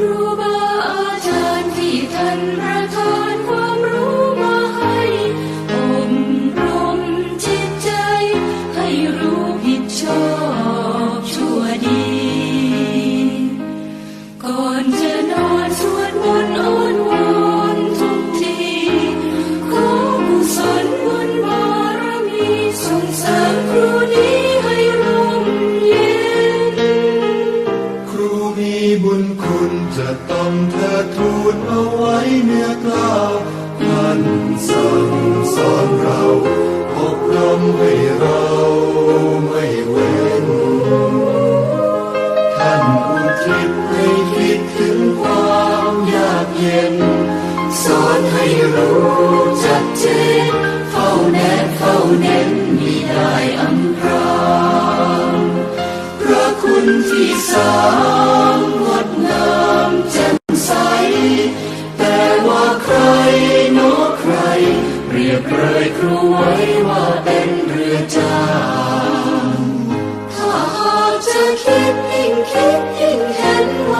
รูบาอาจารย์ที่ท่านประทาน จะต้องเธอทูลเอาไว้เนื้อกล้าท่านสั่งสอนเราอบรมให้เราไม่เว้น ท่านอุทิศให้คิดถึงความยากเย็น สอนให้รู้จัก ที่สามงดงามแจ่มใส แต่ว่าใครโนใคร เรียบเรยครูไว้ว่าเป็นเรือจ้างถ้าหากจะคิดยิ่งคิดยิ่งเห็นว่า